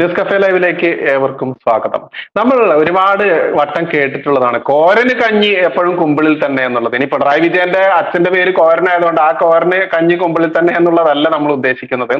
News ലൈവിലേക്ക് ഏവർക്കും സ്വാഗതം. നമ്മൾ ഒരുപാട് വട്ടം കേട്ടിട്ടുള്ളതാണ്. കോരന് കഞ്ഞി എപ്പോഴും കുമ്പിളിൽ തന്നെ എന്നുള്ളത്. ഇനി പിണറായി വിജയന്റെ അച്ഛന്റെ പേര് കോരനായതുകൊണ്ട് ആ കോരന് കഞ്ഞി കുമ്പിളിൽ തന്നെ എന്നുള്ളതല്ല നമ്മൾ ഉദ്ദേശിക്കുന്നത്.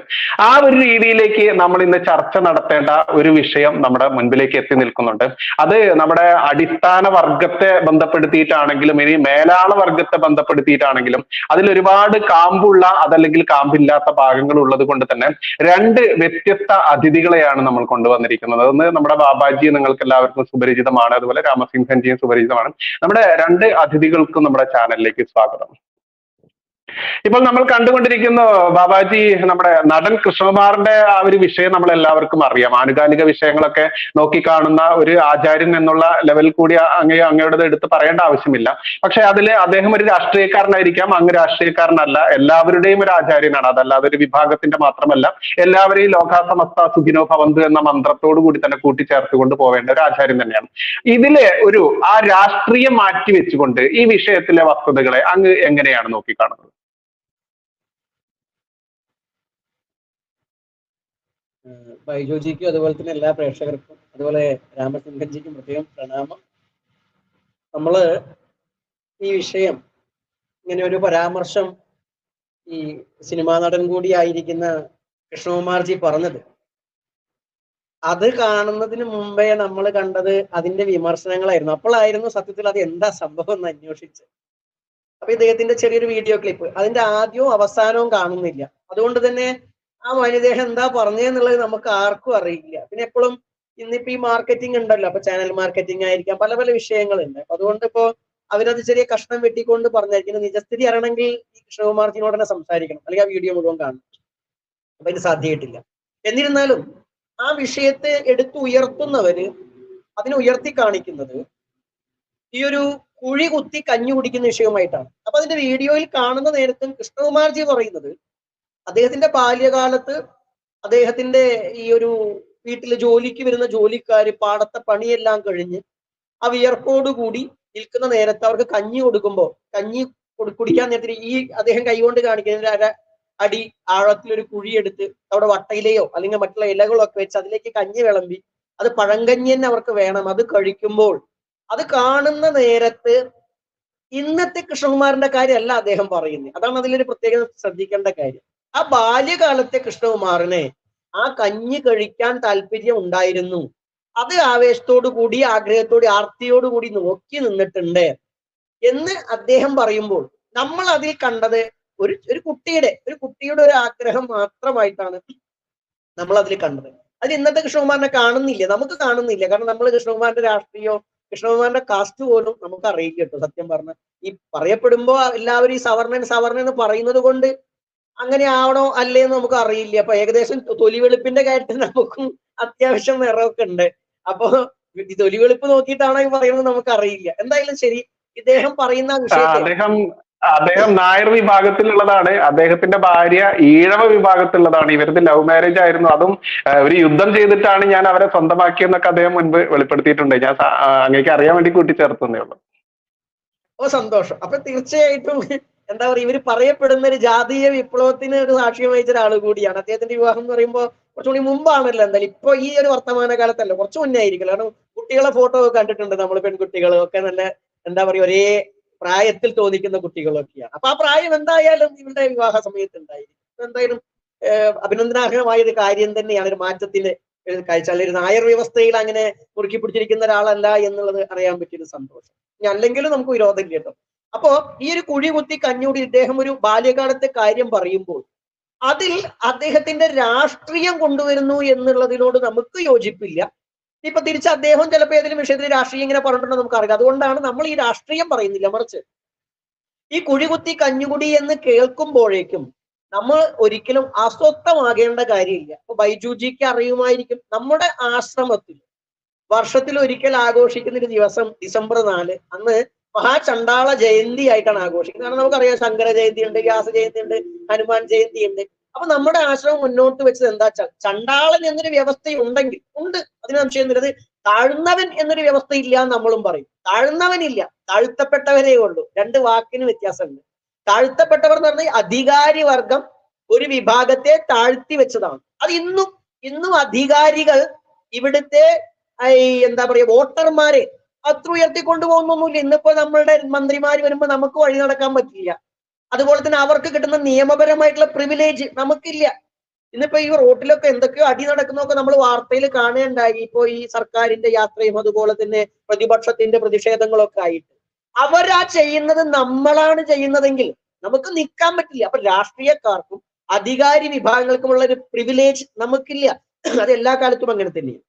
ആ ഒരു രീതിയിലേക്ക് നമ്മൾ ഇന്ന് ചർച്ച നടത്തേണ്ട ഒരു വിഷയം നമ്മുടെ മുൻപിലേക്ക് എത്തി നിൽക്കുന്നുണ്ട്. അത് നമ്മുടെ അടിസ്ഥാന വർഗത്തെ ബന്ധപ്പെടുത്തിയിട്ടാണെങ്കിലും ഇനി മേലാള വർഗത്തെ ബന്ധപ്പെടുത്തിയിട്ടാണെങ്കിലും അതിൽ ഒരുപാട് കാമ്പുള്ള അതല്ലെങ്കിൽ കാമ്പില്ലാത്ത ഭാഗങ്ങൾ ഉള്ളത് കൊണ്ട് തന്നെ രണ്ട് വ്യത്യസ്ത അതിഥികളെയാണ് നമ്മൾ കൊണ്ടുവന്നിരിക്കുന്നത്. ഒന്ന് നമ്മുടെ ബാബാജി നിങ്ങൾക്ക് എല്ലാവർക്കും സുപരിചിതമാണ്. അതുപോലെ രാമസിംഹൻജിയും സുപരിചിതമാണ്. നമ്മുടെ രണ്ട് അതിഥികൾക്കും നമ്മുടെ ചാനലിലേക്ക് സ്വാഗതം. ഇപ്പോൾ നമ്മൾ കണ്ടുകൊണ്ടിരിക്കുന്ന ബാബാജി നമ്മുടെ നടൻ കൃഷ്ണകുമാറിന്റെ ആ ഒരു വിഷയം നമ്മൾ എല്ലാവർക്കും അറിയാം. ആനുകാലിക വിഷയങ്ങളൊക്കെ നോക്കിക്കാണുന്ന ഒരു ആചാര്യൻ എന്നുള്ള ലെവൽ കൂടി അങ്ങേ അങ്ങയുടെ എടുത്ത് പറയേണ്ട ആവശ്യമില്ല. പക്ഷെ അതിൽ അദ്ദേഹം ഒരു രാഷ്ട്രീയക്കാരനായിരിക്കാം. അങ്ങ് രാഷ്ട്രീയക്കാരനല്ല. എല്ലാവരുടെയും ഒരു ആചാര്യനാണ്. അതല്ലാതെ ഒരു വിഭാഗത്തിന്റെ മാത്രമല്ല. എല്ലാവരെയും ലോകാസമസ്ത സുഖിനോ ഭവന്തു എന്ന മന്ത്രത്തോടു കൂടി തന്നെ കൂട്ടിച്ചേർത്തുകൊണ്ട് പോവേണ്ട ഒരു ആചാര്യൻ തന്നെയാണ്. ഇതിലെ ഒരു ആ രാഷ്ട്രീയം മാറ്റി വെച്ചുകൊണ്ട് ഈ വിഷയത്തിലെ വസ്തുതകളെ അങ്ങ് എങ്ങനെയാണ് നോക്കിക്കാണുന്നത്? ബൈജുജിക്കും അതുപോലെ തന്നെ എല്ലാ പ്രേക്ഷകർക്കും അതുപോലെ രാമചന്ദ്രൻജിക്കും പ്രത്യേകം പ്രണാമം. നമ്മൾ ഈ വിഷയം ഇങ്ങനെ ഒരു പരാമർശം ഈ സിനിമാ നടൻ കൂടിയായിരിക്കുന്ന കൃഷ്ണകുമാർജി പറഞ്ഞത് അത് കാണുന്നതിന് മുമ്പേ നമ്മൾ കണ്ടത് അതിന്റെ വിമർശനങ്ങളായിരുന്നു. അപ്പോഴായിരുന്നു സത്യത്തിൽ അത് എന്താ സംഭവം എന്ന് അന്വേഷിച്ച് അപ്പൊ ഇദ്ദേഹത്തിന്റെ ചെറിയൊരു വീഡിയോ ക്ലിപ്പ് അതിന്റെ ആദ്യവും അവസാനവും കാണുന്നില്ല. അതുകൊണ്ട് തന്നെ ആ വനിദേഹം എന്താ പറഞ്ഞതെന്നുള്ളത് നമുക്ക് ആർക്കും അറിയില്ല. പിന്നെ എപ്പോഴും ഇന്നിപ്പോ ഈ മാർക്കറ്റിംഗ് ഉണ്ടല്ലോ അപ്പൊ ചാനൽ മാർക്കറ്റിംഗ് ആയിരിക്കാം പല പല വിഷയങ്ങൾ ഉണ്ട് അപ്പൊ അതുകൊണ്ട് ഇപ്പോ അവരത് ചെറിയ കഷ്ണം വെട്ടിക്കൊണ്ട് പറഞ്ഞായിരിക്കും. നിജസ്ഥിതി അറിയണമെങ്കിൽ ഈ കൃഷ്ണകുമാർജിനോട് തന്നെ സംസാരിക്കണം. അല്ലെങ്കിൽ ആ വീഡിയോ മുഴുവൻ കാണണം. അപ്പൊ ഇത് സാധ്യമായിട്ടില്ല എന്നിരുന്നാലും ആ വിഷയത്തെ എടുത്തു ഉയർത്തുന്നവര് അതിനെ ഉയർത്തി കാണിക്കുന്നത് ഈ ഒരു കുഴി കുത്തി കഞ്ഞി കുടിക്കുന്ന വിഷയവുമായിട്ടാണ്. അപ്പൊ അതിന്റെ വീഡിയോയിൽ കാണുന്ന നേരത്തും കൃഷ്ണകുമാർജി പറയുന്നത് അദ്ദേഹത്തിന്റെ ബാല്യകാലത്ത് അദ്ദേഹത്തിന്റെ ഈ ഒരു വീട്ടിൽ ജോലിക്ക് വരുന്ന ജോലിക്കാര് പാടത്തെ പണിയെല്ലാം കഴിഞ്ഞ് ആ വിയർപ്പോട് കൂടി നിൽക്കുന്ന നേരത്ത് അവർക്ക് കഞ്ഞി കൊടുക്കുമ്പോൾ കഞ്ഞി കുടിക്കാൻ നേരത്തിന് ഈ അദ്ദേഹം കൈകൊണ്ട് കാണിക്കുന്ന അര അടി ആഴത്തിലൊരു കുഴിയെടുത്ത് അവിടെ വട്ടയിലയോ അല്ലെങ്കിൽ മറ്റുള്ള ഇലകളൊക്കെ വെച്ച് അതിലേക്ക് കഞ്ഞി വിളമ്പി അത് പഴങ്കഞ്ഞി തന്നെ അവർക്ക് വേണം. അത് കഴിക്കുമ്പോൾ അത് കാണുന്ന നേരത്ത് ഇന്നത്തെ കൃഷ്ണകുമാറിന്റെ കാര്യമല്ല അദ്ദേഹം പറയുന്നത് അതാണ് അതിലൊരു പ്രത്യേകം ശ്രദ്ധിക്കേണ്ട കാര്യം. ആ ബാല്യകാലത്തെ കൃഷ്ണകുമാറിനെ ആ കഞ്ഞി കഴിക്കാൻ താല്പര്യം ഉണ്ടായിരുന്നു. അത് ആവേശത്തോടു കൂടി ആഗ്രഹത്തോടെ ആർത്തിയോടു കൂടി നോക്കി നിന്നിട്ടുണ്ട് എന്ന് അദ്ദേഹം പറയുമ്പോൾ നമ്മൾ അതിൽ കണ്ടത് ഒരു ഒരു കുട്ടിയുടെ ഒരു കുട്ടിയുടെ ഒരു ആഗ്രഹം മാത്രമായിട്ടാണ് നമ്മൾ അതിൽ കണ്ടത്. അത് ഇന്നത്തെ കൃഷ്ണകുമാറിനെ കാണുന്നില്ല നമുക്ക് കാണുന്നില്ല. കാരണം നമ്മൾ കൃഷ്ണകുമാറിന്റെ രാഷ്ട്രീയോ കൃഷ്ണകുമാറിന്റെ കാസ്റ്റ് പോലും നമുക്ക് അറിയില്ല കേട്ടോ സത്യം പറഞ്ഞ ഈ പറയപ്പെടുമ്പോ എല്ലാവരും ഈ സവർണൻ സവർണൻ എന്ന് പറയുന്നത് കൊണ്ട് അങ്ങനെ ആവണോ അല്ലേ എന്ന് നമുക്ക് അറിയില്ല. അപ്പൊ ഏകദേശം തൊലി വെളുപ്പിന്റെ കാര്യത്തിൽ നമുക്കും അത്യാവശ്യം നിറമൊക്കെ ഉണ്ട്. അപ്പൊ തൊലി വെളുപ്പ് നോക്കിയിട്ടാണോ ഈ പറയുന്നത് നമുക്ക് അറിയില്ല. എന്തായാലും ശരി ഇദ്ദേഹം പറയുന്ന അദ്ദേഹം അദ്ദേഹം നായർ വിഭാഗത്തിലുള്ളതാണ്. അദ്ദേഹത്തിന്റെ ഭാര്യ ഈഴവ വിഭാഗത്തിലുള്ളതാണ്. ഇവരുടെ ലവ് മാരേജ് ആയിരുന്നു. അതും ഒരു യുദ്ധം ചെയ്തിട്ടാണ് ഞാൻ അവരെ സ്വന്തമാക്കിയെന്നൊക്കെ അദ്ദേഹം മുൻപ് വെളിപ്പെടുത്തിയിട്ടുണ്ട്. ഞാൻ അങ്ങേക്ക് അറിയാൻ വേണ്ടി കൂട്ടിച്ചേർത്തന്നേ ഉള്ളൂ. ഓ സന്തോഷം. അപ്പൊ തീർച്ചയായിട്ടും എന്താ പറയുക ഇവർ പറയപ്പെടുന്ന ഒരു ജാതീയ വിപ്ലവത്തിന് ഒരു സാക്ഷ്യം വഹിച്ച ഒരാൾ കൂടിയാണ്. അദ്ദേഹത്തിന്റെ വിവാഹം എന്ന് പറയുമ്പോൾ കുറച്ചുകൂടി മുമ്പാണല്ലോ എന്തായാലും. ഇപ്പൊ ഈ ഒരു വർത്തമാന കാലത്തല്ല കുറച്ച് മുന്നേ ആയിരിക്കും. കാരണം കുട്ടികളെ ഫോട്ടോ ഒക്കെ കണ്ടിട്ടുണ്ട് നമ്മൾ പെൺകുട്ടികൾ. ഒക്കെ നല്ല എന്താ പറയുക ഒരേ പ്രായത്തിൽ തോന്നിക്കുന്ന കുട്ടികളൊക്കെയാണ്. അപ്പൊ ആ പ്രായം എന്തായാലും ഇവരുടെ വിവാഹ സമയത്ത് ഉണ്ടായിരിക്കും. എന്തായാലും അഭിനന്ദനാർഹമായ ഒരു കാര്യം തന്നെയാണ് ഒരു മാറ്റത്തിന് കഴിച്ചാൽ കാഴ്ച. ഒരു നായർ വ്യവസ്ഥയിൽ അങ്ങനെ മുറുക്കി പിടിച്ചിരിക്കുന്ന ഒരാളല്ല എന്നുള്ളത് അറിയാൻ പറ്റിയൊരു സന്തോഷം. ഇനി അല്ലെങ്കിലും നമുക്ക് വിരോധം കേട്ടോ. അപ്പോ ഈ ഒരു കുഴി കുത്തി കഞ്ഞൂടി ഇദ്ദേഹം ഒരു ബാല്യകാലത്തെ കാര്യം പറയുമ്പോൾ അതിൽ അദ്ദേഹത്തിന്റെ രാഷ്ട്രീയം കൊണ്ടുവരുന്നു എന്നുള്ളതിനോട് നമുക്ക് യോജിപ്പില്ല. ഇപ്പൊ തിരിച്ച് അദ്ദേഹം ചിലപ്പോൾ ഏതെങ്കിലും വിഷയത്തിൽ രാഷ്ട്രീയം ഇങ്ങനെ പറഞ്ഞിട്ടുണ്ടോ നമുക്കറിയാം അതുകൊണ്ടാണ് നമ്മൾ ഈ രാഷ്ട്രീയം പറയുന്നില്ല. മറിച്ച് ഈ കുഴികുത്തി കഞ്ഞുകുടി എന്ന് കേൾക്കുമ്പോഴേക്കും നമ്മൾ ഒരിക്കലും അസ്വസ്ഥമാകേണ്ട കാര്യമില്ല. ഇപ്പൊ ബൈജുജിക്ക് അറിയുമായിരിക്കും നമ്മുടെ ആശ്രമത്തിൽ. വർഷത്തിൽ ഒരിക്കൽ ആഘോഷിക്കുന്ന ഒരു ദിവസം ഡിസംബർ നാല് അന്ന് മഹാചണ്ടാള ജയന്തി ആയിട്ടാണ് ആഘോഷിക്കുന്നത്. കാരണം നമുക്കറിയാം ശങ്കര ജയന്തി ഉണ്ട് വ്യാസ ജയന്തി ഉണ്ട് ഹനുമാൻ ജയന്തി ഉണ്ട്. അപ്പൊ നമ്മുടെ ആശ്രമം മുന്നോട്ട് വെച്ചത് എന്താ ചണ്ടാളൻ എന്നൊരു വ്യവസ്ഥ ഉണ്ടെങ്കിൽ ഉണ്ട്. അതിന് സംശയം വരുന്നത് താഴ്ന്നവൻ എന്നൊരു വ്യവസ്ഥ ഇല്ല എന്ന് നമ്മളും പറയും. താഴ്ന്നവനില്ല താഴ്ത്തപ്പെട്ടവരേ ഉള്ളൂ. രണ്ട് വാക്കിന് വ്യത്യാസമുണ്ട്. താഴ്ത്തപ്പെട്ടവർ എന്ന് പറഞ്ഞാൽ അധികാരി വർഗം ഒരു വിഭാഗത്തെ താഴ്ത്തി വെച്ചതാണ്. അത് ഇന്നും ഇന്നും അധികാരികൾ ഇവിടുത്തെ എന്താ പറയാ വോട്ടർമാരെ അത്ര ഉയർത്തിക്കൊണ്ടുപോകുന്നൊന്നുമില്ല. ഇന്നിപ്പോ നമ്മളുടെ മന്ത്രിമാർ വരുമ്പോ നമുക്ക് വഴി നടക്കാൻ പറ്റില്ല. അതുപോലെ തന്നെ അവർക്ക് കിട്ടുന്ന നിയമപരമായിട്ടുള്ള പ്രിവിലേജ് നമുക്കില്ല. ഇന്നിപ്പോ ഈ റോട്ടിലൊക്കെ എന്തൊക്കെയോ അടി നടക്കുന്നൊക്കെ നമ്മൾ വാർത്തയിൽ കാണുകയുണ്ടായി. ഇപ്പോ ഈ സർക്കാരിന്റെ യാത്രയും അതുപോലെ തന്നെ പ്രതിപക്ഷത്തിന്റെ പ്രതിഷേധങ്ങളൊക്കെ ആയിട്ട്. അവരാ ചെയ്യുന്നത് നമ്മളാണ് ചെയ്യുന്നതെങ്കിൽ നമുക്ക് നിൽക്കാൻ പറ്റില്ല. അപ്പൊ രാഷ്ട്രീയക്കാർക്കും അധികാരി വിഭാഗങ്ങൾക്കുമുള്ള ഒരു പ്രിവിലേജ് നമുക്കില്ല. അത് എല്ലാ കാലത്തും അങ്ങനെ തന്നെയാണ്.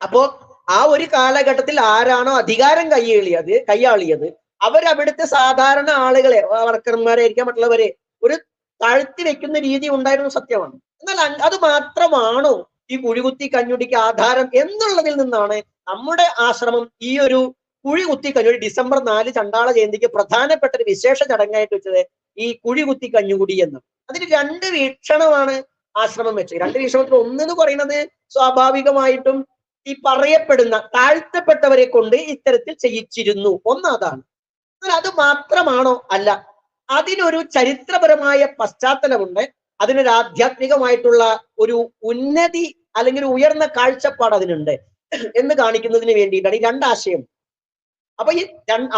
അപ്പോ ആ ഒരു കാലഘട്ടത്തിൽ ആരാണോ അധികാരം കൈയാളിയത് കൈയാളിയത് അവരവിടുത്തെ സാധാരണ ആളുകളെ വർക്കർമാരായിരിക്കാം മറ്റുള്ളവരെ ഒരു താഴ്ത്തി വെക്കുന്ന രീതി ഉണ്ടായിരുന്നു സത്യമാണ്. എന്നാൽ അത് മാത്രമാണോ ഈ കുഴികുത്തി കഞ്ഞുടിക്ക് ആധാരം എന്നുള്ളതിൽ നിന്നാണ് നമ്മുടെ ആശ്രമം ഈ ഒരു കുഴികുത്തി കഞ്ഞുടി ഡിസംബർ നാല് ചണ്ടാള ജയന്തിക്ക് പ്രധാനപ്പെട്ട ഒരു വിശേഷ ചടങ്ങായിട്ട് വെച്ചത് ഈ കുഴികുത്തി കഞ്ഞുകുടി എന്ന് അതിന് രണ്ട് വീക്ഷണമാണ് ആശ്രമം വെച്ചത്. രണ്ട് വീക്ഷണത്തിൽ ഒന്നെന്ന് പറയുന്നത് സ്വാഭാവികമായിട്ടും ഈ പറയപ്പെടുന്ന താഴ്ത്തപ്പെട്ടവരെ കൊണ്ട് ഇത്തരത്തിൽ ചെയ്യിച്ചിരുന്നു. ഒന്ന് അതാണ് അത് മാത്രമാണോ അല്ല അതിനൊരു ചരിത്രപരമായ പശ്ചാത്തലമുണ്ട്. അതിനൊരു ആധ്യാത്മികമായിട്ടുള്ള ഒരു ഉന്നതി അല്ലെങ്കിൽ ഉയർന്ന കാഴ്ചപ്പാട് അതിനുണ്ട് എന്ന് കാണിക്കുന്നതിന് വേണ്ടിയിട്ടാണ് ഈ രണ്ടാശയം. അപ്പൊ ഈ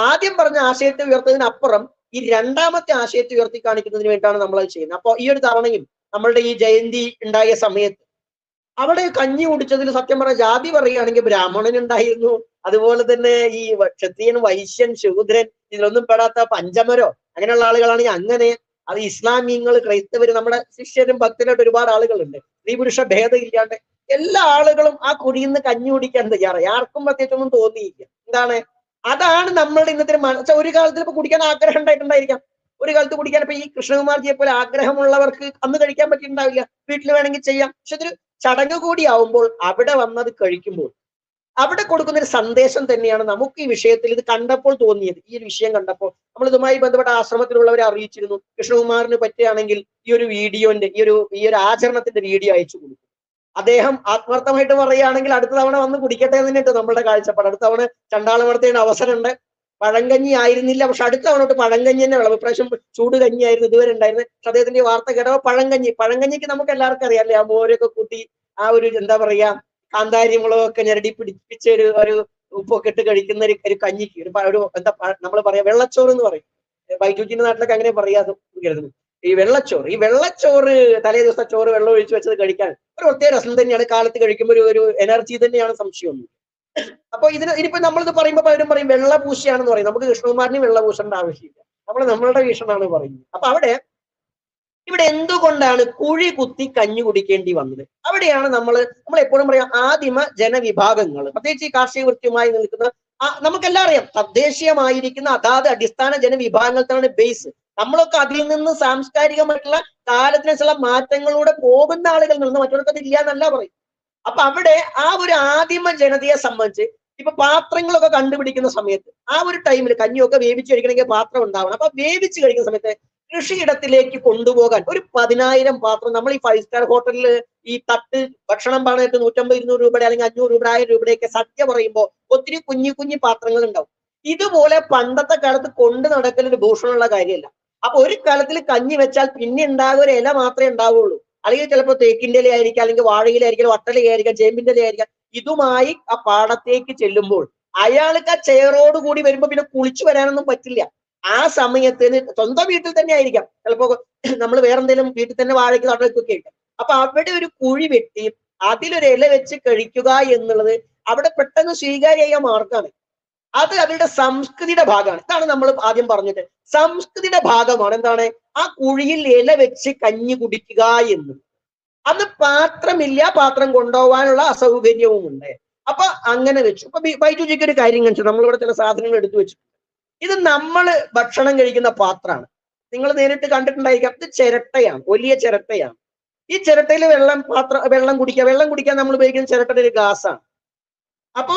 ആദ്യം പറഞ്ഞ ആശയത്തെ ഉയർത്തതിനപ്പുറം ഈ രണ്ടാമത്തെ ആശയത്തെ ഉയർത്തി കാണിക്കുന്നതിന് വേണ്ടിയിട്ടാണ് നമ്മൾ അത് ചെയ്യുന്നത്. അപ്പൊ ഈ ഒരു തവണയും നമ്മളുടെ ഈ ജയന്തി ഉണ്ടായ സമയത്ത് അവിടെ കഞ്ഞി കുടിച്ചതിൽ സത്യം പറഞ്ഞ ജാതി പറയുകയാണെങ്കിൽ ബ്രാഹ്മണൻ ഉണ്ടായിരുന്നു അതുപോലെ തന്നെ ഈ ക്ഷത്രിയൻ വൈശ്യൻ ശൂദ്രൻ ഇതിലൊന്നും പെടാത്ത പഞ്ചമരോ അങ്ങനെയുള്ള ആളുകളാണെങ്കിൽ അങ്ങനെ. അത് ഇസ്ലാമിയങ്ങൾ ക്രൈസ്തവർ നമ്മുടെ ശിഷ്യരും ഭക്തരായിട്ട് ഒരുപാട് ആളുകളുണ്ട്. സ്ത്രീ പുരുഷ ഭേദം ഇല്ലാണ്ട് എല്ലാ ആളുകളും ആ കുടിയിൽ നിന്ന് കഞ്ഞി കുടിക്കാൻ തയ്യാറായി. ആർക്കും പ്രത്യേകിച്ചൊന്നും തോന്നിയില്ല. എന്താണ്? അതാണ് നമ്മളുടെ ഇന്നത്തെ മനസ്സ. ഒരു കാലത്തിൽ ഇപ്പൊ കുടിക്കാൻ ആഗ്രഹം ഉണ്ടായിട്ടുണ്ടായിരിക്കാം. ഒരു കാലത്ത് കുടിക്കാൻ ഇപ്പൊ ഈ കൃഷ്ണകുമാർജിയെ പോലെ ആഗ്രഹമുള്ളവർക്ക് അന്ന് കഴിക്കാൻ പറ്റിയിട്ടുണ്ടാവില്ല. വീട്ടിൽ വേണമെങ്കിൽ ചെയ്യാം. പക്ഷെ ഇതൊരു ചടങ്ങ് കൂടി ആവുമ്പോൾ അവിടെ വന്നത് കഴിക്കുമ്പോൾ അവിടെ കൊടുക്കുന്ന ഒരു സന്ദേശം തന്നെയാണ് നമുക്ക് ഈ വിഷയത്തിൽ ഇത് കണ്ടപ്പോൾ തോന്നിയത്. ഈ ഒരു വിഷയം കണ്ടപ്പോൾ നമ്മൾ ഇതുമായി ബന്ധപ്പെട്ട ആശ്രമത്തിലുള്ളവരെ അറിയിച്ചിരുന്നു. കൃഷ്ണകുമാറിന് പറ്റുകയാണെങ്കിൽ ഈ ഒരു വീഡിയോന്റെ ഈ ഒരു ഈ ഒരു ആചരണത്തിന്റെ വീഡിയോ അയച്ചു കൊടുക്കും അദ്ദേഹം ആത്മാർത്ഥമായിട്ട് പറയുകയാണെങ്കിൽ അടുത്ത തവണ വന്ന് കുടിക്കട്ടെ എന്ന് തന്നെയാണ് നമ്മളുടെ കാഴ്ചപ്പാട്. അടുത്ത തവണ ചണ്ടാളം നടത്തേണ്ട അവസരമുണ്ട്. പഴങ്കഞ്ഞി ആയിരുന്നില്ല. പക്ഷെ അടുത്ത തവണ പഴങ്കഞ്ഞി തന്നെ വിളവ് ഇപ്രാവശ്യം ചൂട് കഞ്ഞി ആയിരുന്നു ഇതുവരെ ഉണ്ടായിരുന്നത്. പക്ഷെ അദ്ദേഹത്തിന്റെ വാർത്ത കേട്ടപ്പോൾ പഴങ്കഞ്ഞി. പഴങ്കഞ്ഞിക്ക് നമുക്ക് എല്ലാവർക്കും അറിയാം അല്ലേ ആ മോരൊക്കെ കൂട്ടി ആ ഒരു എന്താ പറയാ കാന്താരി മുളകൊക്കെ ഞെരടി പിടിപ്പിച്ച ഒരു ഒരു ഉപ്പൊക്കെ ഇട്ട് കഴിക്കുന്ന ഒരു ഒരു കഞ്ഞിക്ക്. ഒരു ഒരു എന്താ നമ്മൾ പറയാ വെള്ളച്ചോറ് എന്ന് പറയും. ബൈജൂജിന്റെ നാട്ടിലൊക്കെ അങ്ങനെ പറയാതെ കരുതുന്നു ഈ വെള്ളച്ചോറ് ഈ വെള്ളച്ചോറ് തലേ ദിവസത്തെ ചോറ് വെള്ളം ഒഴിച്ചു വെച്ചത് കഴിക്കാൻ ഒരു പ്രത്യേക രസം തന്നെയാണ്. കാലത്ത് കഴിക്കുമ്പോൾ ഒരു ഒരു എനർജി തന്നെയാണ് സംശയം സംശയമൊന്നും അപ്പൊ ഇതിന് ഇനിയിപ്പോ നമ്മളിത് പറയുമ്പോൾ പലരും പറയും വെള്ളപൂശയാണെന്ന് പറയും. നമുക്ക് കൃഷ്ണകുമാറിന് വെള്ളപൂശേണ്ട ആവശ്യമില്ല. നമ്മൾ നമ്മളുടെ വീക്ഷണമാണ് പറയുന്നത്. അപ്പൊ അവിടെ ഇവിടെ എന്തുകൊണ്ടാണ് കുഴി കുത്തി കഞ്ഞു കുടിക്കേണ്ടി വന്നത്? അവിടെയാണ് നമ്മൾ നമ്മൾ എപ്പോഴും പറയാം ആദിമ ജനവിഭാഗങ്ങൾ. പ്രത്യേകിച്ച് ഈ കാർഷിക വൃത്തിയുമായി നിൽക്കുന്ന നമുക്കെല്ലാം അറിയാം തദ്ദേശീയമായിരിക്കുന്ന അതാത് അടിസ്ഥാന ജനവിഭാഗങ്ങൾക്കാണ് ബേസ് നമ്മളൊക്കെ അതിൽ നിന്ന് സാംസ്കാരികമായിട്ടുള്ള കാലത്തിനനുസരിച്ചുള്ള മാറ്റങ്ങളിലൂടെ പോകുന്ന ആളുകൾ നിന്ന് മറ്റുള്ളവർക്ക് അത് ഇല്ല എന്നല്ല പറയും അപ്പൊ അവിടെ ആ ഒരു ആദിമ ജനതയെ സംബന്ധിച്ച് ഇപ്പൊ പാത്രങ്ങളൊക്കെ കണ്ടുപിടിക്കുന്ന സമയത്ത് ആ ഒരു ടൈമിൽ കഞ്ഞിയൊക്കെ വേവിച്ച് കഴിക്കണമെങ്കിൽ പാത്രം ഉണ്ടാവണം. അപ്പൊ വേവിച്ച് കഴിക്കുന്ന സമയത്ത് കൃഷിയിടത്തിലേക്ക് കൊണ്ടുപോകാൻ ഒരു പതിനായിരം പാത്രം നമ്മൾ ഈ ഫൈവ് സ്റ്റാർ ഹോട്ടലിൽ ഈ തട്ട് ഭക്ഷണം പറഞ്ഞിട്ട് നൂറ്റമ്പത് ഇരുന്നൂറ് രൂപയുടെ അല്ലെങ്കിൽ അഞ്ഞൂറ് രൂപയുടെ ആയിരം രൂപയുടെയൊക്കെ സദ്യ പറയുമ്പോൾ ഒത്തിരി കുഞ്ഞു കുഞ്ഞു പാത്രങ്ങൾ ഉണ്ടാവും. ഇതുപോലെ പണ്ടത്തെ കാലത്ത് കൊണ്ടു നടക്കൽ ഒരു ഭൂഷണമുള്ള കാര്യമല്ല. അപ്പൊ ഒരു കാലത്തിൽ കഞ്ഞി വെച്ചാൽ പിന്നെ ഉണ്ടാകുന്ന ഒരു ഇല മാത്രമേ ഉണ്ടാവുള്ളൂ. അല്ലെങ്കിൽ ചിലപ്പോൾ തേക്കിന്റെ ഇലയായിരിക്കാം അല്ലെങ്കിൽ വാഴയില ആയിരിക്കാം വട്ടല ഇലയായിരിക്കാം ചേമ്പിന്റെ ഇലയായിരിക്കാം ഇതുമായി ആ പാടത്തേക്ക് ചെല്ലുമ്പോൾ അയാൾക്ക് ആ ചെയറോട് കൂടി വരുമ്പോൾ പിന്നെ കുളിച്ചു വരാനൊന്നും പറ്റില്ല. ആ സമയത്തിന് സ്വന്തം വീട്ടിൽ തന്നെ ആയിരിക്കാം. ചിലപ്പോ നമ്മൾ വേറെന്തെങ്കിലും വീട്ടിൽ തന്നെ വാഴയ്ക്ക് നടക്കൊക്കെ ഉണ്ട്. അപ്പൊ അവിടെ ഒരു കുഴി വെട്ടി അതിലൊരു ഇല വെച്ച് കഴിക്കുക എന്നുള്ളത് അവിടെ പെട്ടെന്ന് സ്വീകാര്യ മാർഗമാണ്. അത് അവരുടെ സംസ്കൃതിയുടെ ഭാഗമാണ്. ഇതാണ് നമ്മൾ ആദ്യം പറഞ്ഞത്. സംസ്കൃതിയുടെ ഭാഗമാണ് എന്താണ്? ആ കുഴിയിൽ ഇല വെച്ച് കഞ്ഞി കുടിക്കുക എന്ന്. അന്ന് പാത്രമില്ല പാത്രം കൊണ്ടുപോകാനുള്ള അസൗകര്യവും ഉണ്ട് അപ്പൊ അങ്ങനെ വെച്ചു. അപ്പൊ വൈദ്യുതിക്ക് ഒരു കാര്യം കാണിച്ചു. നമ്മളിവിടെ ചില സാധനങ്ങൾ എടുത്തു വെച്ചു ഇത് നമ്മൾ ഭക്ഷണം കഴിക്കുന്ന പാത്രമാണ്. നിങ്ങൾ നേരിട്ട് കണ്ടിട്ടുണ്ടായിരിക്കാം. ഇത് ചിരട്ടയാണ്. വലിയ ചിരട്ടയാണ്. ഈ ചിരട്ടയിൽ വെള്ളം പാത്രം വെള്ളം കുടിക്കുക. വെള്ളം കുടിക്കാൻ നമ്മൾ ഉപയോഗിക്കുന്ന ചിരട്ടയുടെ ഒരു ഗ്ലാസ്സാണ്. അപ്പോ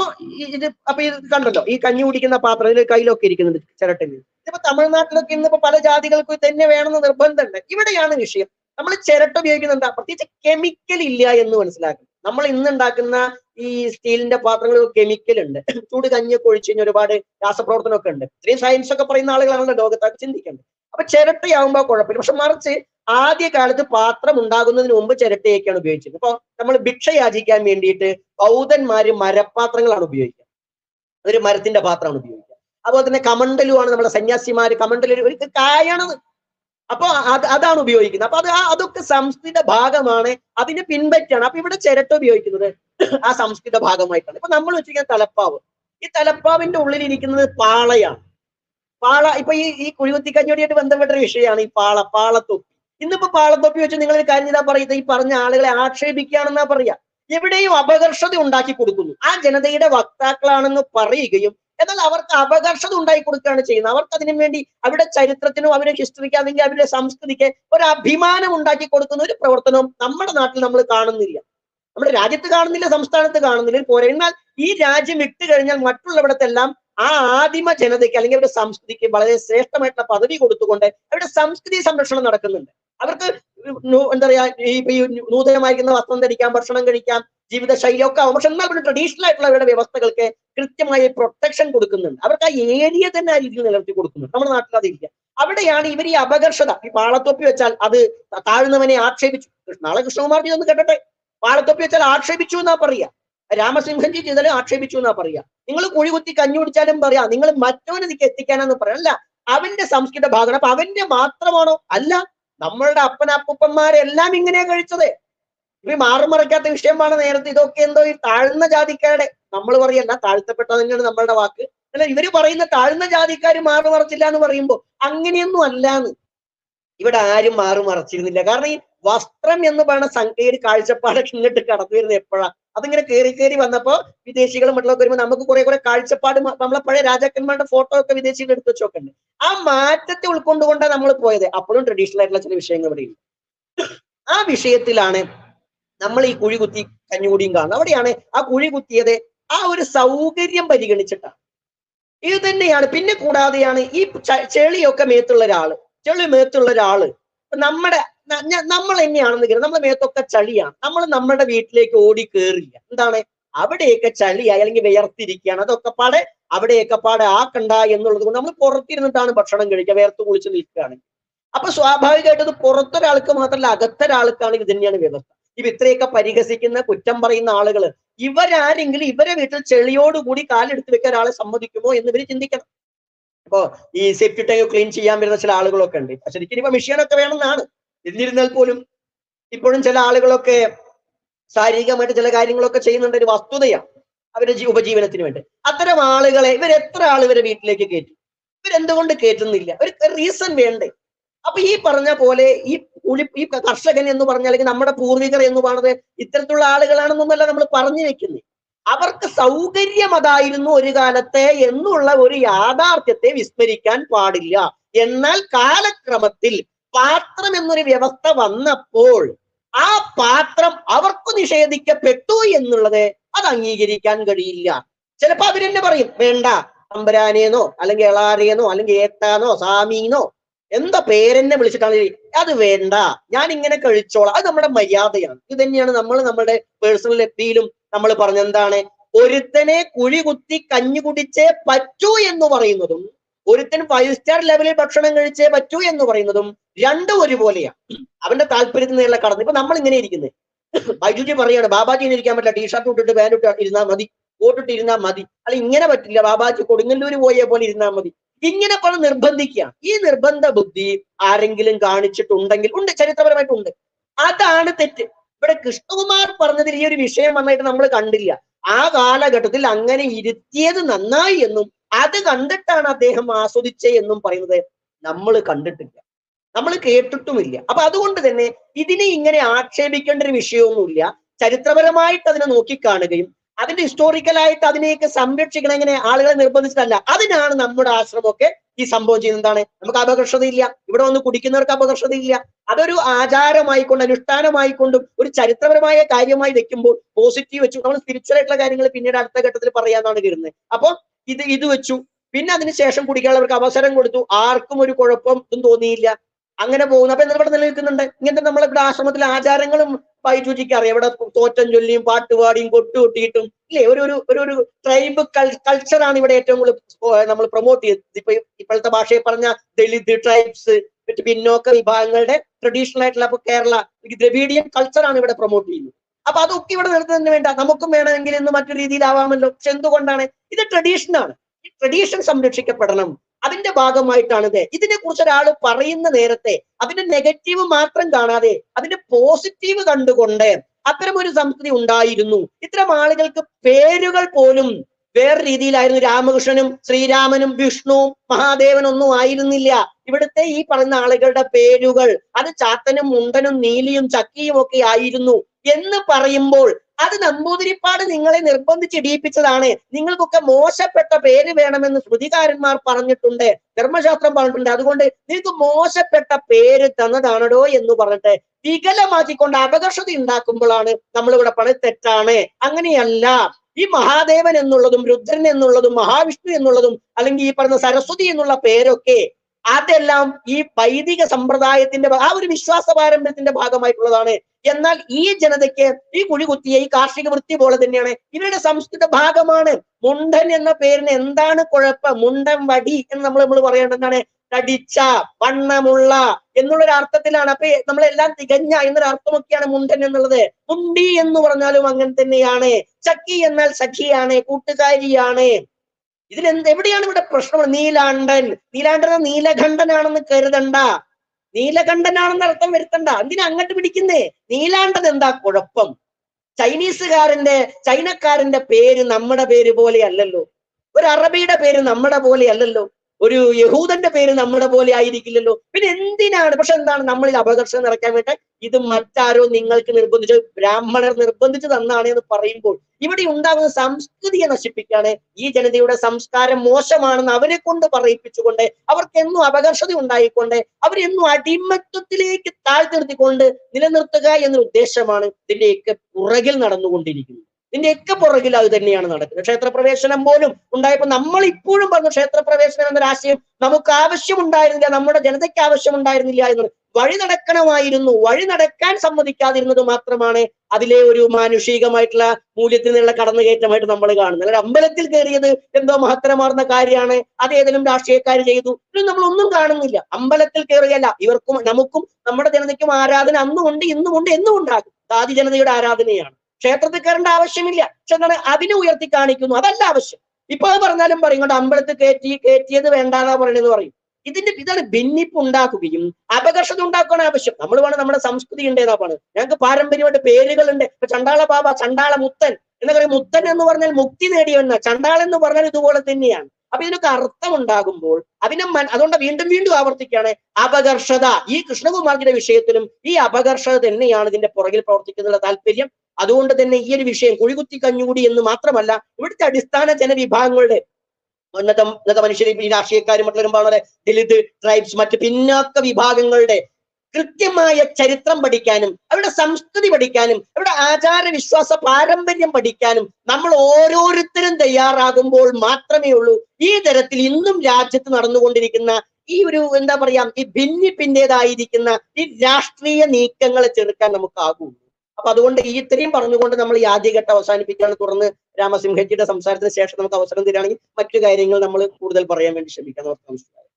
ഇത് അപ്പൊ ഇത് കണ്ടല്ലോ ഈ കഞ്ഞി കുടിക്കുന്ന പാത്രം ഇതിൽ കയ്യിലൊക്കെ ഇരിക്കുന്നുണ്ട് ചിരട്ടയിൽ ഇതിപ്പോ തമിഴ്നാട്ടിലൊക്കെ ഇന്നിപ്പോ പല ജാതികൾക്കും തന്നെ വേണമെന്ന് നിർബന്ധമുണ്ട്. ഇവിടെയാണ് വിഷയം. നമ്മൾ ചിരട്ട ഉപയോഗിക്കുന്നത് എന്താ പ്രത്യേകിച്ച് കെമിക്കൽ ഇല്ല എന്ന് മനസ്സിലാക്കും നമ്മൾ ഇന്ന് ഉണ്ടാക്കുന്ന ഈ സ്റ്റീലിന്റെ പാത്രങ്ങളിൽ കെമിക്കൽ ഉണ്ട്. ചൂട് കഞ്ഞിയൊക്കെ ഒഴിച്ചു കഴിഞ്ഞാൽ ഒരുപാട് രാസപ്രവർത്തനമൊക്കെ ഉണ്ട്. ഇത്രയും സയൻസ് ഒക്കെ പറയുന്ന ആളുകളാണല്ലോ ലോകത്തൊക്കെ ചിന്തിക്കേണ്ടത്. അപ്പൊ ചിരട്ടയാവുമ്പോൾ കുഴപ്പമില്ല. പക്ഷെ മറിച്ച് ആദ്യ കാലത്ത് പാത്രം ഉണ്ടാകുന്നതിന് മുമ്പ് ചിരട്ടയൊക്കെയാണ് ഉപയോഗിച്ചത്. ഇപ്പൊ നമ്മൾ ഭിക്ഷ യാചിക്കാൻ വേണ്ടിയിട്ട് ബൗദ്ധന്മാര് മരപ്പാത്രങ്ങളാണ് ഉപയോഗിക്കുക. അതൊരു മരത്തിന്റെ പാത്രമാണ് ഉപയോഗിക്കുക. അതുപോലെ തന്നെ കമണ്ടലുമാണ് നമ്മുടെ സന്യാസിമാര് കമണ്ടലു ഒരു കായാണത്. അപ്പൊ അത് അതാണ് ഉപയോഗിക്കുന്നത്. അപ്പൊ അത് അതൊക്കെ സംസ്കൃത ഭാഗമാണ്. അതിനെ പിൻപറ്റാണ്. അപ്പൊ ഇവിടെ ചിരട്ട ഉപയോഗിക്കുന്നത് ആ സംസ്കൃത ഭാഗമായിട്ടാണ്. ഇപ്പൊ നമ്മൾ വെച്ചിരിക്കുന്ന തലപ്പാവ്. ഈ തലപ്പാവിന്റെ ഉള്ളിൽ ഇരിക്കുന്നത് പാളയാണ്. പാള ഇപ്പൊ ഈ ഈ കുഴിവത്തിക്കഞ്ഞോടിയായിട്ട് ബന്ധപ്പെട്ട ഒരു വിഷയമാണ് ഈ പാള പാളത്തൊപ്പി. ഇന്നിപ്പോ പാളത്തൊപ്പി വെച്ച് നിങ്ങൾ ഒരു കാര്യം ചെയ്താ പറയുന്നത് ഈ പറഞ്ഞ ആളുകളെ ആക്ഷേപിക്കുകയാണെന്നാ പറയാ. എവിടെയും അപകർഷത ഉണ്ടാക്കി കൊടുക്കുന്നു. ആ ജനതയുടെ വക്താക്കളാണെന്ന് പറയുകയും എന്നാൽ അവർക്ക് അപകർഷത ഉണ്ടാക്കി കൊടുക്കുകയാണ് ചെയ്യുന്നത്. അവർക്ക് അതിനു വേണ്ടി അവരുടെ ചരിത്രത്തിനോ അവരുടെ ഹിസ്റ്ററിക്ക് അല്ലെങ്കിൽ അവരുടെ സംസ്കൃതിക്ക് ഒരു അഭിമാനം ഉണ്ടാക്കി കൊടുക്കുന്ന ഒരു പ്രവർത്തനവും നമ്മുടെ നാട്ടിൽ നമ്മൾ കാണുന്നില്ല. നമ്മുടെ രാജ്യത്ത് കാണുന്നില്ല സംസ്ഥാനത്ത് കാണുന്നില്ല. പോരെ. എന്നാൽ ഈ രാജ്യം വിട്ടു കഴിഞ്ഞാൽ മറ്റുള്ളവിടത്തെല്ലാം ആ ആദിമ ജനതയ്ക്ക് അല്ലെങ്കിൽ അവരുടെ സംസ്കൃതിക്ക് വളരെ ശ്രേഷ്ഠമായിട്ടുള്ള പദവി കൊടുത്തുകൊണ്ട് അവരുടെ സംസ്കൃതി സംരക്ഷണം നടക്കുന്നുണ്ട്. അവർക്ക് എന്താ പറയാ ഈ നൂതനമായിരിക്കുന്ന വസ്ത്രം ധരിക്കാം ഭക്ഷണം കഴിക്കാം ജീവിത ശൈലി ഒക്കെ ആവും. പക്ഷെ എന്നാൽ പിന്നെ ട്രഡീഷണൽ ആയിട്ടുള്ള അവരുടെ വ്യവസ്ഥകൾക്ക് കൃത്യമായ പ്രൊട്ടക്ഷൻ കൊടുക്കുന്നുണ്ട്. അവർക്ക് ആ ഏരിയ തന്നെ ആ രീതിയിൽ നിലനിർത്തി കൊടുക്കുന്നുണ്ട്. നമ്മുടെ നാട്ടിൽ അതില്ല അവിടെയാണ് ഇവർ ഈ അപകർഷത. ഈ പാളത്തൊപ്പി വെച്ചാൽ അത് താഴ്ന്നവനെ ആക്ഷേപിച്ചു. നാളെ കൃഷ്ണകുമാർ ഒന്ന് കേട്ടെ പാളത്തൊപ്പി വെച്ചാൽ ആക്ഷേപിച്ചു എന്നാ പറയാ രാമസിംഹൻജി ചെയ്താലും ആക്ഷേപിച്ചു എന്നാ പറയാ. നിങ്ങൾ കുഴി കുത്തി കഞ്ഞി കുടിച്ചാലും പറയാ. നിങ്ങൾ മറ്റവനതിക്ക് എത്തിക്കാനാന്ന് പറയാം. അല്ല അവന്റെ സംസ്കൃത ഭാഗമാണ്. അപ്പൊ അവന്റെ മാത്രമാണോ? അല്ല നമ്മളുടെ അപ്പനപ്പൂപ്പന്മാരെല്ലാം ഇങ്ങനെയാ കഴിച്ചത്. ഇവ മാറുമറയ്ക്കാത്ത വിഷയമാണ് നേരത്തെ. ഇതൊക്കെ എന്തോ ഈ താഴ്ന്ന ജാതിക്കാരുടെ നമ്മൾ പറയല്ല താഴ്ത്തപ്പെട്ടത് തന്നെയാണ് നമ്മളുടെ വാക്ക്. അല്ല ഇവർ പറയുന്ന താഴ്ന്ന ജാതിക്കാർ മാറുമറച്ചില്ല എന്ന് പറയുമ്പോ അങ്ങനെയൊന്നും അല്ലാന്ന്. ഇവിടെ ആരും മാറുമറച്ചിരുന്നില്ല. കാരണം ഈ വസ്ത്രം എന്ന് പറയുന്ന സംഖ്യ ഒരു കാഴ്ചപ്പാടൊക്കെ ഇങ്ങോട്ട് കടന്നു വരുന്നത് എപ്പോഴാ? അതിങ്ങനെ കയറി കയറി വന്നപ്പോ വിദേശികളും മറ്റുള്ളവർക്ക് വരുമ്പോൾ നമുക്ക് കുറെ കുറെ കാഴ്ചപ്പാട് നമ്മളെ പഴയ രാജാക്കന്മാരുടെ ഫോട്ടോ ഒക്കെ വിദേശികൾ എടുത്ത് വെച്ചൊക്കെ ആ മാറ്റത്തെ ഉൾക്കൊണ്ടുകൊണ്ടാണ് നമ്മൾ പോയത്. അപ്പോഴും ട്രഡീഷണൽ ആയിട്ടുള്ള ചില വിഷയങ്ങൾ ഇവിടെ ഉണ്ട് ആ വിഷയത്തിലാണ് നമ്മൾ ഈ കുഴി കുത്തി കഞ്ഞുകൂടിയും കാണുന്നത്. അവിടെയാണ് ആ കുഴി കുത്തിയത് ആ ഒരു സൗകര്യം പരിഗണിച്ചിട്ടാണ്. ഇത് തന്നെയാണ്. പിന്നെ കൂടാതെയാണ് ഈ ചെളിയൊക്കെ മേത്തുള്ള ഒരാൾ. ചെളി മേത്തുള്ള ഒരാൾ. നമ്മുടെ നമ്മൾ തന്നെയാണെന്ന് കരുതി നമ്മുടെ മേത്തൊക്കെ ചളിയാണ്. നമ്മൾ നമ്മുടെ വീട്ടിലേക്ക് ഓടി കേറില്ല എന്താണ്? അവിടെയൊക്കെ ചളിയായി അല്ലെങ്കിൽ വിയർത്തിരിക്കുകയാണ്. അതൊക്കെ പാടെ അവിടെയൊക്കെ പാടെ ആക്കണ്ട എന്നുള്ളത് കൊണ്ട് നമ്മൾ പുറത്തിരുന്നിട്ടാണ് ഭക്ഷണം കഴിക്കുക. വിയർത്ത് കുളിച്ച് നിൽക്കുകയാണ്. അപ്പൊ സ്വാഭാവികമായിട്ട് ഇത് പുറത്തൊരാൾക്ക് മാത്രമല്ല അകത്തൊരാൾക്കാണ് ഇത് തന്നെയാണ് വ്യവസ്ഥ. ഇവ ഇത്രയൊക്കെ പരിഹസിക്കുന്ന കുറ്റം പറയുന്ന ആളുകൾ ഇവരാരെങ്കിലും ഇവരെ വീട്ടിൽ ചെളിയോടുകൂടി കാലെടുത്ത് വെക്കാൻ ഒരാളെ സമ്മതിക്കുമോ എന്ന് ഇവർ ചിന്തിക്കണം. ഇപ്പോ ഈ സേഫ്റ്റി ടാങ്ക് ക്ലീൻ ചെയ്യാൻ വരുന്ന ചില ആളുകളൊക്കെ ഉണ്ട്. ശരിക്കും ഇപ്പൊ മെഷീനൊക്കെ വേണമെന്നാണ്. എന്നിരുന്നാൽ പോലും ഇപ്പോഴും ചില ആളുകളൊക്കെ ശാരീരികമായിട്ട് ചില കാര്യങ്ങളൊക്കെ ചെയ്യുന്നുണ്ട് ഒരു വസ്തുതയാണ് അവരുടെ ഉപജീവനത്തിന് വേണ്ടി. അത്തരം ആളുകളെ ഇവർ എത്ര ആൾ ഇവരെ വീട്ടിലേക്ക് കയറ്റും? ഇവരെന്തുകൊണ്ട് കയറ്റുന്നില്ല? ഒരു റീസൺ വേണ്ടേ? അപ്പൊ ഈ പറഞ്ഞ പോലെ ഈ ഉളി ഈ കർഷകൻ എന്ന് പറഞ്ഞ അല്ലെങ്കിൽ നമ്മുടെ പൂർവികർ എന്ന് പറയുന്നത് ഇത്തരത്തിലുള്ള ആളുകളാണെന്നൊന്നല്ല നമ്മൾ പറഞ്ഞു വെക്കുന്നത്. അവർക്ക് സൗകര്യം അതായിരുന്നു ഒരു കാലത്തെ എന്നുള്ള ഒരു യാഥാർത്ഥ്യത്തെ വിസ്മരിക്കാൻ പാടില്ല. എന്നാൽ കാലക്രമത്തിൽ പാത്രം എന്നൊരു വ്യവസ്ഥ വന്നപ്പോൾ ആ പാത്രം അവർക്ക് നിഷേധിക്കപ്പെട്ടു എന്നുള്ളത് അത് അംഗീകരിക്കാൻ കഴിയില്ല. ചിലപ്പോ അവരെന്നെ പറയും വേണ്ട അമ്പരാനേന്നോ അല്ലെങ്കിൽ എളാരേന്നോ അല്ലെങ്കിൽ ഏത്താനോ സാമീന്നോ എന്താ പേരെന്നെ വിളിച്ചിട്ടാണ് അത് വേണ്ട ഞാൻ ഇങ്ങനെ കഴിച്ചോളാം. അത് നമ്മുടെ മര്യാദയാണ്. ഇത് തന്നെയാണ് നമ്മൾ നമ്മുടെ പേഴ്സണൽ എപ്പിയിലും നമ്മൾ പറഞ്ഞെന്താണ് ഒരുത്തനെ കുഴി കുത്തി കഞ്ഞി കുടിച്ചേ പറ്റൂ എന്ന് പറയുന്നതും ഒരുത്തൻ ഫൈവ് സ്റ്റാർ ലെവലിൽ ഭക്ഷണം കഴിച്ചേ പറ്റൂ എന്ന് പറയുന്നതും രണ്ടും ഒരുപോലെയാണ് അവന്റെ താല്പര്യത്തിൽ നിന്നുള്ള കടന്നു. ഇപ്പൊ നമ്മൾ ഇങ്ങനെ ഇരിക്കുന്നത് ബൈജുജി പറയാണ് ബാബാജി ഇരിക്കാൻ പറ്റില്ല ടീഷർട്ട് ഇട്ടിട്ട് പാൻ ഇട്ട് ഇരുന്നാൽ മതി കോട്ടിട്ട് ഇരുന്നാൽ മതി. അല്ല ഇങ്ങനെ പറ്റില്ല ബാബാജി കൊടുങ്ങല്ലൂര് പോയ പോലെ ഇരുന്നാൽ മതി. ഇങ്ങനെ പല നിർബന്ധിക്കുകയാണ് ഈ നിർബന്ധ ബുദ്ധി ആരെങ്കിലും കാണിച്ചിട്ടുണ്ടെങ്കിൽ ഉണ്ട് ചരിത്രപരമായിട്ടുണ്ട് അതാണ് തെറ്റ്. ഇവിടെ കൃഷ്ണകുമാർ പറഞ്ഞതിൽ ഈ ഒരു വിഷയം വന്നായിട്ട് നമ്മൾ കണ്ടില്ല. ആ കാലഘട്ടത്തിൽ അങ്ങനെ ഇരുത്തിയത് നന്നായി എന്നും അത് കണ്ടിട്ടാണ് അദ്ദേഹം ആസ്വദിച്ചേ എന്നും പറയുന്നത് നമ്മൾ കണ്ടിട്ടില്ല. നമ്മൾ കേട്ടിട്ടുമില്ല. അപ്പൊ അതുകൊണ്ട് തന്നെ ഇതിനെ ഇങ്ങനെ ആക്ഷേപിക്കേണ്ട ഒരു വിഷയമൊന്നുമില്ല. ചരിത്രപരമായിട്ട് അതിനെ നോക്കിക്കാണുകയും അതിന്റെ ഹിസ്റ്റോറിക്കലായിട്ട് അതിനെയൊക്കെ സംരക്ഷിക്കണം എങ്ങനെ ആളുകളെ നിർബന്ധിച്ചിട്ടല്ല. അതിനാണ് നമ്മുടെ ആശ്രമമൊക്കെ ഈ സംഭവം ചെയ്യുന്നത്. എന്താണ്? നമുക്ക് അപകർഷതയില്ല. ഇവിടെ വന്ന് കുടിക്കുന്നവർക്ക് അപകർഷതയില്ല. അതൊരു ആചാരമായിക്കൊണ്ട് അനുഷ്ഠാനമായിക്കൊണ്ടും ഒരു ചരിത്രപരമായ കാര്യമായി വെക്കുമ്പോൾ പോസിറ്റീവ് വെച്ചു. നമ്മൾ സ്പിരിച്വൽ ആയിട്ടുള്ള കാര്യങ്ങൾ പിന്നീട് അടുത്ത ഘട്ടത്തിൽ പറയാന്നാണ് കരുതുന്നത്. അപ്പൊ ഇത് ഇത് വെച്ചു. പിന്നെ അതിനുശേഷം കുടിക്കാനുള്ളവർക്ക് അവസരം കൊടുത്തു. ആർക്കും ഒരു കുഴപ്പം ഇതും തോന്നിയില്ല. അങ്ങനെ പോകുന്നു. അപ്പൊ ഇവിടെ നിലനിൽക്കുന്നുണ്ട്. ഇങ്ങനത്തെ നമ്മളെ ഇവിടെ ആശ്രമത്തിലെ ആചാരങ്ങളും ബൈജുജിക്ക് അറിയാം. ഇവിടെ തോറ്റം ചൊല്ലിയും പാട്ടുപാടിയും കൊട്ടുകൊട്ടിയിട്ടും ഇല്ലേ? ഒരു ഒരു ഒരു ഒരു ട്രൈബ് കൾച്ചറാണ് ഇവിടെ ഏറ്റവും കൂടുതൽ നമ്മൾ പ്രൊമോട്ട് ചെയ്തത്. ഇപ്പൊ ഇപ്പോഴത്തെ ഭാഷയെ പറഞ്ഞ ദളിത് ട്രൈബ്സ് പിന്നോക്ക വിഭാഗങ്ങളുടെ ട്രഡീഷണൽ ആയിട്ടുള്ള കേരള ദ്രവീഡിയൻ കൾച്ചറാണ് ഇവിടെ പ്രൊമോട്ട് ചെയ്യുന്നത്. അപ്പൊ അതൊക്കെ ഇവിടെ നിർത്തുന്നതിന് വേണ്ട. നമുക്കും വേണമെങ്കിൽ ഇന്ന് മറ്റു രീതിയിലാവാമല്ലോ. പക്ഷെ എന്തുകൊണ്ടാണ്? ഇത് ട്രഡീഷൻ ആണ്. ഈ ട്രഡീഷൻ സംരക്ഷിക്കപ്പെടണം. അതിന്റെ ഭാഗമായിട്ടാണ് ഇത്. ഇതിനെ കുറിച്ച് ഒരാൾ പറയുന്ന നേരത്തെ അതിന്റെ നെഗറ്റീവ് മാത്രം കാണാതെ അതിന്റെ പോസിറ്റീവ് കണ്ടുകൊണ്ട് അത്തരം ഒരു സംസ്കൃതി ഉണ്ടായിരുന്നു. ഇത്തരം ആളുകൾക്ക് പേരുകൾ പോലും വേറെ രീതിയിലായിരുന്നു. രാമകൃഷ്ണനും ശ്രീരാമനും വിഷ്ണുവും മഹാദേവനും ഒന്നും ആയിരുന്നില്ല. ഇവിടുത്തെ ഈ പറയുന്ന ആളുകളുടെ പേരുകൾ അത് ചാത്തനും മുണ്ടനും നീലിയും ചക്കിയും ഒക്കെ ആയിരുന്നു. എന്ന് പറയുമ്പോൾ അത് നമ്പൂതിരിപ്പാട് നിങ്ങളെ നിർബന്ധിച്ച് ഇടിയിപ്പിച്ചതാണ്. നിങ്ങൾക്കൊക്കെ മോശപ്പെട്ട പേര് വേണമെന്ന് ശ്രുതികാരന്മാർ പറഞ്ഞിട്ടുണ്ട്. ധർമ്മശാസ്ത്രം പറഞ്ഞിട്ടുണ്ട്. അതുകൊണ്ട് നിങ്ങൾക്ക് മോശപ്പെട്ട പേര് തന്നതാണോ എന്ന് പറഞ്ഞിട്ട് വികലമാക്കിക്കൊണ്ട് അപകർഷത ഉണ്ടാക്കുമ്പോഴാണ് നമ്മളിവിടെ പറയുന്നത് തെറ്റാണ്. അങ്ങനെയല്ല. ഈ മഹാദേവൻ എന്നുള്ളതും രുദ്രൻ എന്നുള്ളതും മഹാവിഷ്ണു എന്നുള്ളതും അല്ലെങ്കിൽ ഈ പറഞ്ഞ സരസ്വതി എന്നുള്ള പേരൊക്കെ അതെല്ലാം ഈ വൈദിക സമ്പ്രദായത്തിന്റെ ആ ഒരു വിശ്വാസ പാരമ്പര്യത്തിന്റെ ഭാഗമായിട്ടുള്ളതാണ്. എന്നാൽ ഈ ജനതയ്ക്ക് ഈ കുഴികുത്തിയ ഈ കാർഷിക വൃത്തി പോലെ തന്നെയാണ്. ഇവരുടെ സംസ്കൃത ഭാഗമാണ്. മുണ്ടൻ എന്ന പേരിന് എന്താണ് കുഴപ്പം? മുണ്ടൻ വടി എന്ന് നമ്മൾ നമ്മൾ പറയേണ്ടതാണ്. തടിച്ച വണ്ണമുള്ള എന്നുള്ളൊരു അർത്ഥത്തിലാണ്. അപ്പൊ നമ്മളെല്ലാം തികഞ്ഞ എന്നൊരു അർത്ഥമൊക്കെയാണ് മുണ്ടൻ എന്നുള്ളത്. മുണ്ടി എന്ന് പറഞ്ഞാലും അങ്ങനെ തന്നെയാണ്. ചക്കി എന്നാൽ സഖിയാണ് കൂട്ടുകാരിയാണ്. ഇതിലെന്ത് എവിടെയാണ് ഇവിടെ പ്രശ്നം നീലാണ്ടൻ. നീലാണ്ടൻ നീലകണ്ഠനാണെന്ന് കരുതണ്ട. നീലകണ്ഠനാണെന്ന് അർത്ഥം വരുത്തണ്ട. എന്തിനാ അങ്ങോട്ട് പിടിക്കുന്നേ? നീലാണ്ടൻ എന്താ കുഴപ്പം? ചൈനീസുകാരന്റെ ചൈനക്കാരന്റെ പേര് നമ്മുടെ പേര് പോലെ അല്ലല്ലോ. ഒരു അറബിയുടെ പേര് നമ്മുടെ പോലെ അല്ലല്ലോ. ഒരു യഹൂദന്റെ പേര് നമ്മുടെ പോലെ ആയിരിക്കില്ലല്ലോ. പിന്നെ എന്തിനാണ്? പക്ഷെ എന്താണ്? നമ്മളിൽ അപകർഷം നിറയ്ക്കാൻ വേണ്ടി ഇത് മറ്റാരോ നിങ്ങൾക്ക് നിർബന്ധിച്ചു ബ്രാഹ്മണർ നിർബന്ധിച്ചു തന്നാണ് എന്ന് പറയുമ്പോൾ ഇവിടെ ഉണ്ടാകുന്ന സംസ്കൃതിയെ നശിപ്പിക്കാണ് ഈ ജനതയുടെ സംസ്കാരം മോശമാണെന്ന് അവരെ കൊണ്ട് പറയിപ്പിച്ചുകൊണ്ട് അവർക്ക് എന്നും അപകർഷത ഉണ്ടായിക്കൊണ്ട് അവരെന്നും അടിമത്വത്തിലേക്ക് താഴ്ത്തിർത്തിക്കൊണ്ട് നിലനിർത്തുക എന്നൊരു ഉദ്ദേശമാണ് ഇതിന്റെയൊക്കെ പുറകിൽ നടന്നുകൊണ്ടിരിക്കുന്നത്. ഇതിന്റെയൊക്കെ പുറകിൽ അത് തന്നെയാണ് നടക്കുന്നത്. ക്ഷേത്രപ്രവേശനം പോലും ഉണ്ടായപ്പോൾ നമ്മൾ ഇപ്പോഴും പറഞ്ഞു ക്ഷേത്രപ്രവേശനം എന്നൊരു ആശയം നമുക്ക് ആവശ്യമുണ്ടായിരുന്നില്ല നമ്മുടെ ജനതയ്ക്ക് ആവശ്യമുണ്ടായിരുന്നില്ല എന്നത് വഴി നടക്കണമായിരുന്നു. വഴി നടക്കാൻ സമ്മതിക്കാതിരുന്നത് മാത്രമാണ് അതിലെ ഒരു മാനുഷികമായിട്ടുള്ള മൂല്യത്തിൽ നിന്നുള്ള കടന്നുകയറ്റമായിട്ട് നമ്മൾ കാണുന്നത്. അല്ലാതെ അമ്പലത്തിൽ കയറിയത് എന്തോ മഹത്തരമാർന്ന കാര്യമാണ്. അത് ഏതെങ്കിലും രാഷ്ട്രീയക്കാർ ചെയ്തു. ഇത് നമ്മൾ ഒന്നും കാണുന്നില്ല. അമ്പലത്തിൽ കയറുകയല്ല ഇവർക്കും നമുക്കും നമ്മുടെ ജനതയ്ക്കും ആരാധന അന്നുമുണ്ട് ഇന്നുമുണ്ട് എന്നും ഉണ്ടാകും ആദി ജനതയുടെ ആരാധനയാണ്. ക്ഷേത്രത്തിൽ കയറേണ്ട ആവശ്യമില്ല. പക്ഷെ എന്താണ്? അതിനെ ഉയർത്തി കാണിക്കുന്നു. അതല്ല ആവശ്യം. ഇപ്പൊ അത് പറഞ്ഞാലും പറയും കൊണ്ട് അമ്പലത്തിൽ കയറ്റി കയറ്റിയത് വേണ്ടാന്നാ പറയണെന്ന് പറയും. ഇതിന്റെ ഇതാണ് ഭിന്നിപ്പ് ഉണ്ടാക്കുകയും അപകർഷത ഉണ്ടാക്കുകയാണ് ആവശ്യം. നമ്മൾ വേണം നമ്മുടെ സംസ്കൃതി ഉണ്ട് പറയുന്നത് ഞങ്ങൾക്ക് പാരമ്പര്യമായിട്ട് പേരുകളുണ്ട്. ഇപ്പൊ ചണ്ടാള ബാബ ചണ്ടാള മുത്തൻ എന്ന് പറയും. മുത്തൻ എന്ന് പറഞ്ഞാൽ മുക്തി നേടിയവന്ന ചണ്ടാൾ എന്ന് പറഞ്ഞാൽ ഇതുപോലെ തന്നെയാണ്. അപ്പൊ ഇതിനൊക്കെ അർത്ഥം ഉണ്ടാകുമ്പോൾ അതിനെ അതുകൊണ്ട് വീണ്ടും വീണ്ടും ആവർത്തിക്കുകയാണ് അപകർഷത. ഈ കൃഷ്ണകുമാറിന്റെ വിഷയത്തിലും ഈ അപകർഷത തന്നെയാണ് ഇതിന്റെ പുറകിൽ പ്രവർത്തിക്കുന്ന താല്പര്യം. അതുകൊണ്ട് തന്നെ ഈ ഒരു വിഷയം കുഴികുത്തി കഞ്ഞുകൂടി എന്ന് മാത്രമല്ല ഇവിടുത്തെ അടിസ്ഥാന ജനവിഭാഗങ്ങളുടെ ഉന്നത ഉന്നത മനുഷ്യർ ഈ രാഷ്ട്രീയക്കാരും മറ്റുള്ളവരും വളരെ ദലിത് ട്രൈബ്സ് മറ്റ് പിന്നാക്ക വിഭാഗങ്ങളുടെ കൃത്യമായ ചരിത്രം പഠിക്കാനും അവരുടെ സംസ്കൃതി പഠിക്കാനും അവരുടെ ആചാര വിശ്വാസ പാരമ്പര്യം പഠിക്കാനും നമ്മൾ ഓരോരുത്തരും തയ്യാറാകുമ്പോൾ മാത്രമേ ഉള്ളൂ. ഈ തരത്തിൽ ഇന്നും രാജ്യത്ത് നടന്നുകൊണ്ടിരിക്കുന്ന ഈ ഒരു എന്താ പറയാ ഈ ഭിന്നിപ്പിന്റെതായിരിക്കുന്ന ഈ രാഷ്ട്രീയ നീക്കങ്ങളെ ചെറുക്കാൻ നമുക്കാകുള്ളൂ. അപ്പൊ അതുകൊണ്ട് ഈ ഇത്രയും പറഞ്ഞുകൊണ്ട് നമ്മൾ ഈ ആദ്യഘട്ടം അവസാനിപ്പിക്കുകയാണ്. തുടർന്ന് രാമസിംഹജിയുടെ സംസാരത്തിന് ശേഷം നമുക്ക് അവസരം തരികയാണെങ്കിൽ മറ്റു കാര്യങ്ങൾ നമ്മൾ കൂടുതൽ പറയാൻ വേണ്ടി ശ്രമിക്കാം. നമുക്ക് നമസ്കാരം.